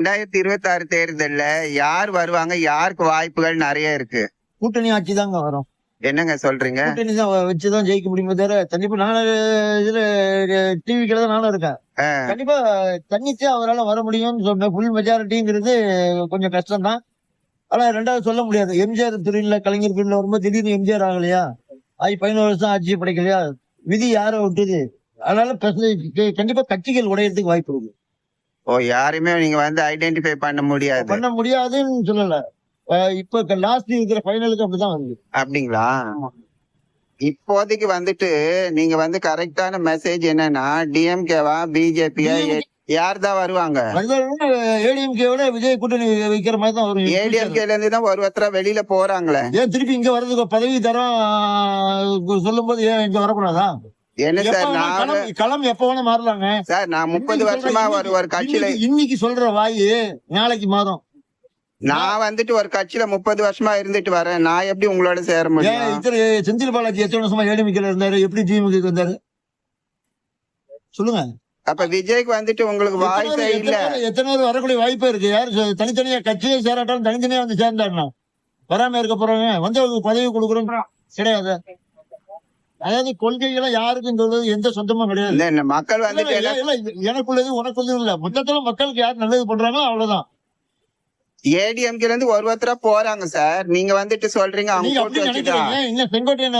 ரெண்டாயிரத்தி இருபத்தி ஆறு தேர்தல்ல யார் வருவாங்க யாருக்கு வாய்ப்புகள் நிறைய இருக்கு? கூட்டணி ஆட்சி தாங்க வரும். என்னங்க சொல்றீங்க? கூட்டணி தான் வச்சுதான் ஜெயிக்க முடியுமே தவிர கண்டிப்பா நானும் இதுல டிவிக்கில தான் நானும் இருக்கேன். கண்டிப்பா தன்னிச்சா அவரால வர முடியும்னு சொன்ன ஃபுல் மெஜாரிட்டிங்கிறது கொஞ்சம் கஷ்டம் தான் ஆனா ரெண்டாவது சொல்ல முடியாது. எம்ஜிஆர் துறையில கலைஞர் பிரிவில் வரும்போது திடீர்னு எம்ஜிஆர் ஆகலையா? ஆகி பதினோரு வருஷம் ஆட்சி படைக்கலையா? விதி யாரை விட்டுது? அதனால பிரச்சனை- கண்டிப்பா கட்சிகள் உடையறதுக்கு வாய்ப்பு இருக்கு. ஓ யாரையுமே நீங்க வந்து ஐடென்டிஃபை பண்ண முடியாது. பண்ண முடியாதுன்னு சொல்லல. இப்ப லாஸ்ட் இருக்கிற ஃபைனலுக்கு அப்படிதான் வருது அப்படிங்களா? இப்போதைக்கு வந்துட்டு நீங்க வந்து கரெக்டான மெசேஜ் என்னன்னா டிஎம்கேவா பிஜேபியா யார் தான் வருவாங்க? ஏடிஎம்கே விட விஜய் கூட்டணி வைக்கிற மாதிரி தான் வரும். ஏடிஎம்கேல இருந்து தான் ஒரு ஒருத்தரா வெளியில போறாங்களே. ஏன் திருப்பி இங்க வர்றதுக்கு பதவி தரம் சொல்லும் போது ஏன் இங்க வரக்கூடாதா? என்ன சார் நான் களம் எப்ப வேணா மாறலாங்க. சார் நான் முப்பது வருஷமா ஒரு ஒரு கட்சியில இன்னைக்கு- சொல்ற வாயு நாளைக்கு மாறும். நான் வந்துட்டு ஒரு கட்சியில முப்பது வருஷமா இருந்துட்டு வரேன். நான் எப்படி உங்களோட சேர முடியும்? இத்தனை செந்தில் பாலாஜி எத்தனை வருஷமா இருந்தாரு? எப்படி திமுக வந்தாரு? சொல்லுங்க. அப்ப விஜய்க்கு வந்துட்டு உங்களுக்கு பேர் இல்ல. எத்தனை பேர் வரக்கூடிய வாய்ப்பு இருக்கு. யாரு தனித்தனியா கட்சியே சேராட்டாலும் தனித்தனியா வந்து சேர்ந்தாருனா வராம இருக்க போறாங்க வந்து பதவி கொடுக்குறோம். கிடையாது? அதாவது கொள்கைகளை யாருக்கும் சொல்றது எந்த சொந்தமும் கிடையாது. மக்கள் இல்ல, எனக்குள்ளது உனக்குள்ளது இல்ல. மொத்தத்துல மக்களுக்கு யார் நல்லது பண்றாங்களோ அவ்வளவுதான். ஏடிஎம்கேல இருந்து ஒரு ஒருத்தரா போறாங்க சார். நீங்க வந்துட்டு சொல்றீங்க அவங்க செங்கோட்டையன்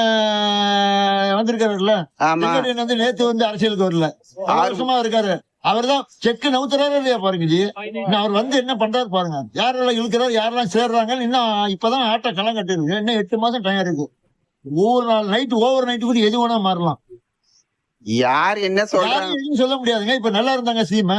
வந்திருக்காருல்ல. செங்கோட்டையன் வந்து நேத்து வந்து அரசியலுக்கு வரல. ஆறு இருக்காரு. அவர்தான் செக்கு நவுத்துறாரு இல்லையா பாருங்க ஜி. அவர் வந்து என்ன பண்றாரு பாருங்க. யாரெல்லாம் இழுக்கிறாரு யாரெல்லாம் சேர்றாங்க இன்னும் இப்பதான் ஆட்ட களம் கட்டிருக்கு இன்னும் எட்டு மாசம் டைம் இருக்கு. ஒவ்வொரு நாள் நைட் ஓவர் நைட்டு கூட எது வேணா மாறலாம். யார் என்ன சொல்றாங்க சொல்ல முடியாதுங்க. இப்ப நல்லா இருந்தாங்க சீமா.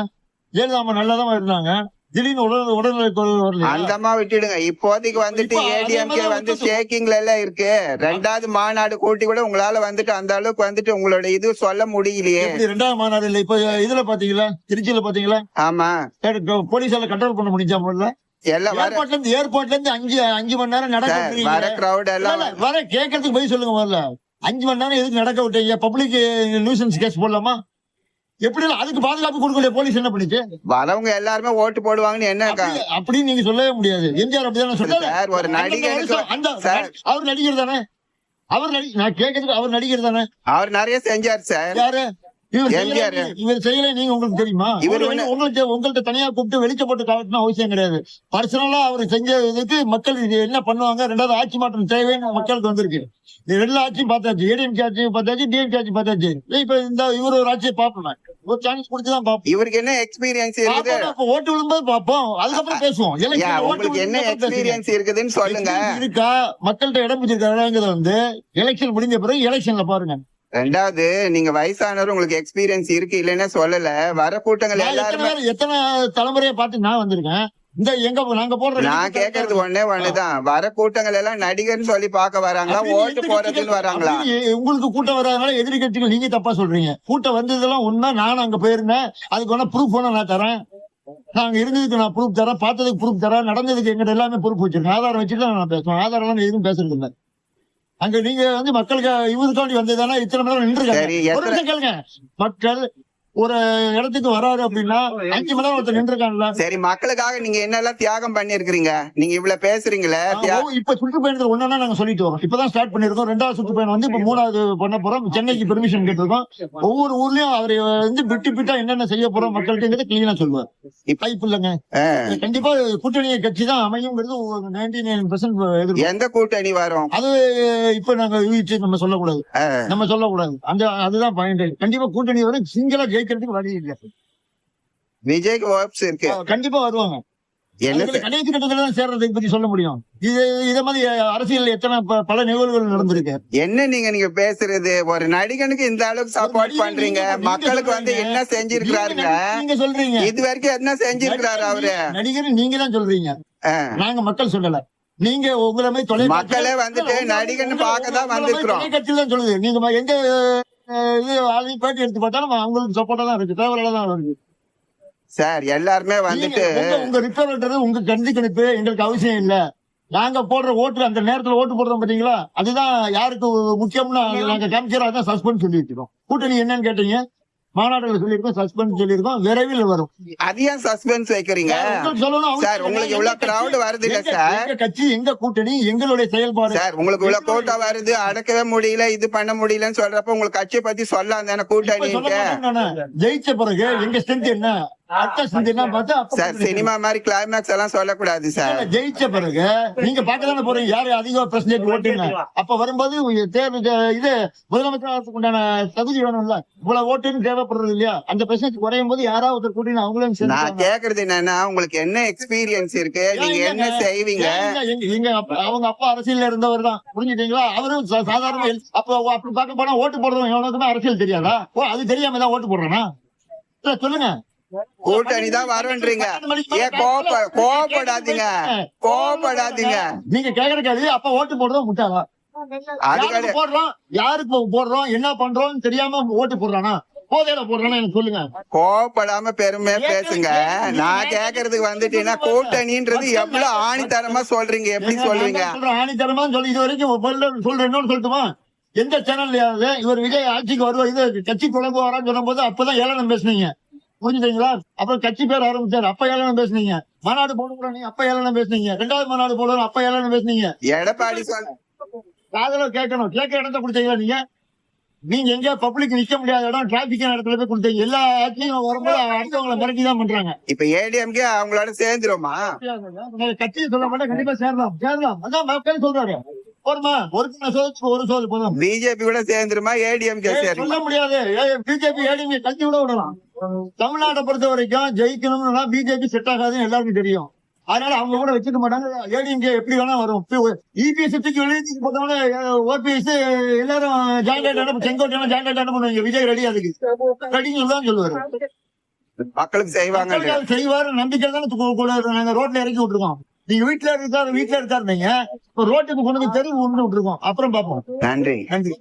ஜெயலலிதா அம்மா நல்லா தான் இருந்தாங்க. திடீர்னு உடல் உடல்நிலை வரல அந்தமா விட்டுடுங்க. இப்போதைக்கு வந்துட்டு ஏடிஎம்கே வந்து ஷேக்கிங்ல எல்லாம் இருக்கு. ரெண்டாவது மாநாடு கூட்டி கூட உங்களால வந்துட்டு அந்த அளவுக்கு வந்துட்டு உங்களோட இது சொல்ல முடியலையே. ரெண்டாவது மாநாடு இல்ல? இப்ப இதுல பாத்தீங்களா? திருச்சியில பாத்தீங்களா? ஆமா. போலீஸால கண்ட்ரோல் பண்ண முடிஞ்சா முதல்ல? எல்லாம் ஏர்போர்ட்ல இருந்து ஏர்போர்ட்ல இருந்து அஞ்சு அஞ்சு மணி நேரம் நடக்க. வர கிரௌட் எல்லாம் இல்ல, வர கேட்கறதுக்கு பதில் சொல்லுங்க முதல்ல. அஞ்சு மணி நேரம் எதுக்கு நடக்க விட்டீங்க பப்ளிக் நியூசன்ஸ் கேஸ் போடலாமா? எப்படி அதுக்கு பாதுகாப்பு கொடுக்கலையே போலீஸ் என்ன பண்ணிச்சு? வரவங்க எல்லாருமே ஓட்டு போடுவாங்கன்னு என்ன அப்படின்னு நீங்க சொல்லவே முடியாது. எம்ஜிஆர் அப்படிதானே சொன்னாரு ஒரு சார். அவர் நடிகர் தானே? அவர் நடி நான் கேட்கறதுக்கு அவர் நடிகர் தானே? அவர் நிறைய செஞ்சார் சார். யாரு? இவர். செய்யல நீங்க உங்களுக்கு தெரியுமா? இவர் ஒண்ணு- உங்கள்ட்ட தனியா கூப்பிட்டு வெளிச்ச போட்டு காட்டணும் அவசியம் கிடையாது. பர்சனலா அவர் செஞ்ச இதுக்கு மக்கள் இது என்ன பண்ணுவாங்க? ரெண்டாவது ஆட்சி மாற்றம் தேவைன்னு மக்களுக்கு வந்திருக்கு. இது ரெண்டு ஆட்சியும் பார்த்தாச்சு. ஏடிஎம்கே ஆட்சி பார்த்தாச்சு டிஎம்கே ஆட்சி பார்த்தாச்சு. இப்ப இந்த இவர் ஒரு ஆட்சியை பார்ப்போம். ஒரு சான்ஸ் கொடுத்துதான் பார்ப்போம். இவருக்கு என்ன எக்ஸ்பீரியன்ஸ் இருக்குது? ஓட்டு விழும்போது பார்ப்போம். அதுக்கப்புறம் பேசுவோம். உங்களுக்கு என்ன. எக்ஸ்பீரியன்ஸ் இருக்குதுன்னு சொல்லுங்க. இருக்கா? மக்கள்கிட்ட இடம் பிடிச்சிருக்காங்கிறத வந்து எலெக்ஷன் முடிஞ்ச பிறகு எலெக்ஷன்ல பாருங்க. ரெண்டாவது நீங்க வயசானவர் உங்களுக்கு எக்ஸ்பீரியன்ஸ் இருக்கு இல்லைன்னா சொல்லல. வர கூட்டங்கள் எல்லாருமே எத்தனை தலைமுறையை பார்த்து நான் வந்திருக்கேன்? இந்த எங்க நாங்க போடுற நான் கேக்குறது ஒண்ணே ஒண்ணுதான். வர கூட்டங்கள் எல்லாம் நடிகர்னு சொல்லி பார்க்க வராங்களா? ஓட்டு போறதுன்னு வராங்களா? உங்களுக்கு கூட்டம் வராதனால எதிரி கட்சிகள் நீங்க தப்பா சொல்றீங்க. கூட்டம் வந்ததெல்லாம் உண்மை நானும் அங்க போயிருந்தேன். அதுக்கு வேணா ப்ரூஃப் வேணா நான் தரேன். நாங்க இருந்ததுக்கு நான் ப்ரூஃப் தரேன். பார்த்ததுக்கு ப்ரூஃப் தரேன். நடந்ததுக்கு எங்கிட்ட எல்லாமே ப்ரூஃப் வச்சிருக்கேன். ஆதாரம் வச்சுட்டு நான் பேசுவேன். ஆதாரம் எல்லாம் எதுவும் பேசுறது இல்ல. அங்க நீங்க வந்து மக்களுக்கு இவருக்காண்டி வந்ததுதானே? இத்தனை மணி நேரம் கேளுங்க. மக்கள் ஒரு இடத்துக்கு வராரு அப்படின்னா அஞ்சு மணி ஒருத்தர் நின்றுருக்காங்கல்ல சரி மக்களுக்காக நீங்க என்னெல்லாம் தியாகம் பண்ணிருக்கீங்க நீங்க இவ்வளவு பேசுறீங்களே இப்ப சுற்றுப்பயணத்துல ஒன்னா நாங்க சொல்லிட்டு வரோம். இப்பதான் ஸ்டார்ட் பண்ணிருக்கோம் ரெண்டாவது சுற்றுப்பயணம் வந்து இப்ப மூணாவது பண்ண போறோம். சென்னைக்கு பெர்மிஷன் கேட்டிருக்கோம். ஒவ்வொரு ஊர்லயும் அவர் வந்து பிட்டு பிட்டா என்னென்ன செய்ய போறோம் மக்கள்கிட்ட கிளீனா சொல்லுவார். வாய்ப்பு இல்லைங்க. கண்டிப்பா கூட்டணி கட்சி தான் அமையுங்கிறது நைன்டி நைன் பெர்சென்ட் எந்த கூட்டணி வரும்? அது இப்ப நாங்க நம்ம சொல்லக்கூடாது. நம்ம சொல்லக்கூடாது. அந்த அதுதான் பாயிண்ட் கண்டிப்பா கூட்டணி வரும். சிங்களா ஜெயிக்கிறதுக்கு வழி இல்லை. விஜய்க்கு ஹோப்ஸ் இருக்கு. கண்டிப்பா வருவாங்க? கடைசி கட்டத்துல தான் சேர்றதை பத்தி சொல்ல முடியும். இது இத மாதிரி அரசியல் எத்தனை பல நிகழ்வுகள் நடந்திருக்கு. என்ன நீங்க நீங்க பேசுறது? ஒரு நடிகனுக்கு இந்த அளவுக்கு சப்போர்ட் பண்றீங்க. மக்களுக்கு வந்து. என்ன செஞ்சிருக்கிறாருங்க? நீங்க- சொல்றீங்க. இது வரைக்கும் என்ன செஞ்சிருக்கிறாரு அவரு? நடிகர் நீங்க தான் சொல்றீங்க. நாங்க மக்கள் சொல்லல. நீங்க உங்களை மாதிரி மக்களே வந்துட்டு உங்களை- பார்க்க தான் வந்திருக்கிறோம். தொலைக்காட்சியில சொல்லுது. நீங்க எங்க இது ஆளையும் பேட்டி எடுத்து பார்த்தாலும் அவங்களுக்கு சப்போர்ட்டா தான் இருக்கு. தேவையில்ல தான் இருக்கு. சார் எல்லாருமே வந்துட்டு உங்க ரிப்பேர் உங்க கண்டி கணிப்பு எங்களுக்கு அவசியம் இல்ல. நாங்க போடுற ஓட்டு அந்த நேரத்துல ஓட்டு போடுறோம் பாத்தீங்களா? அதுதான் யாருக்கு முக்கியம்னு நாங்க காமிக்கிறா தான் சஸ்பெண்ட் சொல்லி வச்சிருக்கோம் கூட்டணி என்னன்னு கேட்டீங்க? மாநாடுகள் சொல்லியிருக்கோம் சஸ்பெண்ட் சொல்லியிருக்கோம் விரைவில் வரும். அது ஏன் சஸ்பென்ஸ் வைக்கிறீங்க? சொல்லணும், சார், உங்களுக்கு இவ்வளவு கட்சி, வருது இல்ல சார்? கட்சி எங்க கூட்டணி எங்களுடைய செயல்பாடு. சார் உங்களுக்கு இவ்வளவு கூட்டம் வருது அடக்கவே முடியல இது பண்ண முடியலன்னு சொல்றப்ப உங்களுக்கு கட்சியை பத்தி சொல்லலாம் தானே நானு. ஜெயிச்ச பிறகு எங்க ஸ்ட்ரென்த் என்ன? சினிமா மாதிரி கிளைமேக்ஸ் எல்லாம் சொல்லக்கூடாது சார். ஜெயிச்ச பிறகு நீங்க பாக்கதானே போறீங்க? யாரு அதிக பிரசன்டேஜ் ஓட்டுங்க? அப்ப வரும்போது தேர்வு இது முதலமைச்சர் உண்டான தகுதி வேணும்ல? இவ்வளவு ஓட்டுன்னு தேவைப்படுறது இல்லையா? அந்த பிரசன்டேஜ் குறையும் போது யாராவது கூட்டின்னு அவங்களும் சேர்ந்து நான் கேக்குறது என்னன்னா உங்களுக்கு என்ன எக்ஸ்பீரியன்ஸ் இருக்கு? நீங்க என்ன செய்வீங்க? எங்க- அவங்க அப்பா அரசியல்ல இருந்தவர் தான். புரிஞ்சுட்டீங்களா? அவரும் சா- சாதாரண அப்ப அப்படி பார்க்க போனா ஓட்டு போடுறவங்க எவனுக்குமே அரசியல் தெரியாதா? ஓ அது தெரியாம தான் ஓட்டு போடுறானா? சொல்லுங்க. கூட்டணி தான் வரும்ன்றீங்க. ஏன் கோப கோபப்படாதீங்க கோபப்படாதீங்க நீங்க கேக்குற கேள்வி அப்ப ஓட்டு போடுறோம் முட்டாளா? போடுறோம்? யாருக்கு போடுறோம்? என்ன பண்றோம் தெரியாம ஓட்டு போடுறானா? போதையில போடுறானா? எனக்கு சொல்லுங்க. கோபப்படாம பெருமையா பேசுங்க. நான் கேக்குறதுக்கு வந்துட்டீங்கன்னா கூட்டணின்றது எவ்வளவு ஆணித்தரமா சொல்றீங்க? எப்படி சொல்றேன், ஆணித்தரமா சொல்லி இது வரைக்கும் முதல்ல சொல்றேன் இன்னொன்னு சொல்லட்டுமா? எந்த சேனல்லையாவது இவர் விஜய் ஆட்சிக்கு வருவார் இது கட்சி தொடங்க வரான்னு சொல்லும் போது அப்பதான் ஏளனம் பேசுனீங்க. புரிஞ்சுதுங்களா அப்புறம் கட்சி பேர் ஆரம்பிச்சாரு. அப்ப ஏளனம் பேசுனீங்க. மாநாடு போடுறோம் நீ அப்ப ஏளனம் பேசுனீங்க. ரெண்டாவது மாநாடு போடுறோம் அப்ப ஏளனம் பேசுனீங்க. எடப்பாடி காதல கேட்கணும். கேட்க இடத்த கொடுத்தீங்களா நீங்க? நீங்க எங்க பப்ளிக் நிக்க முடியாத இடம் டிராபிக் இடத்துல போய் கொடுத்தீங்க. எல்லா ஆட்சியும் வரும்போது அடுத்தவங்களை மிரட்டி தான் பண்றாங்க. இப்ப ஏடிஎம்கே அவங்களோட சேர்ந்துருமா? நீங்க கட்சியை சொல்ல மாட்டேன் கண்டிப்பா சேரலாம். சேரலாம். அதான் மக்கள் சொல்றாரு போதுமா? ஒரு சோதத்துக்கு ஒரு சோது போதும். பிஜேபி கூட சேர்ந்துருமா? ஏடிஎம்கே சொல்ல முடியாது. பிஜேபி ஏடிஎம் கட்சி விட விடலாம். தமிழ்நாட்டை பொறுத்த வரைக்கும் ஜெயிக்கணும்னா பிஜேபி செட் ஆகாதுன்னு எல்லாருக்கும் தெரியும். அதனால அவங்க கூட வச்சுக்க மாட்டாங்க. ஏடிஎம்கே எப்படி வேணா வரும். இபிஎஸ் தூக்கி எழுதி போட்டவங்க ஓபிஎஸ் எல்லாரும் ஜாயின் ஆயிட்டு செங்கோட்டை ஜாயின் ஆயிட்டு பண்ணுவாங்க விஜய் ரெடி அதுக்கு. ரெடின்னு தான் சொல்லுவாரு. மக்களுக்கு செய்வாங்க செய்வாரு. நம்பிக்கை தானே நாங்க ரோட்ல இறக்கி விட்டுருக்கோம். நீங்க வீட்டுல இருக்காரு வீட்டுல இருக்காரு நீங்க ரோட்டுக்கு கொண்டு போய் தெருவு கொண்டு விட்டுருக்கோம். அப்புறம் பாப்போம் நன்றி. நன்றி.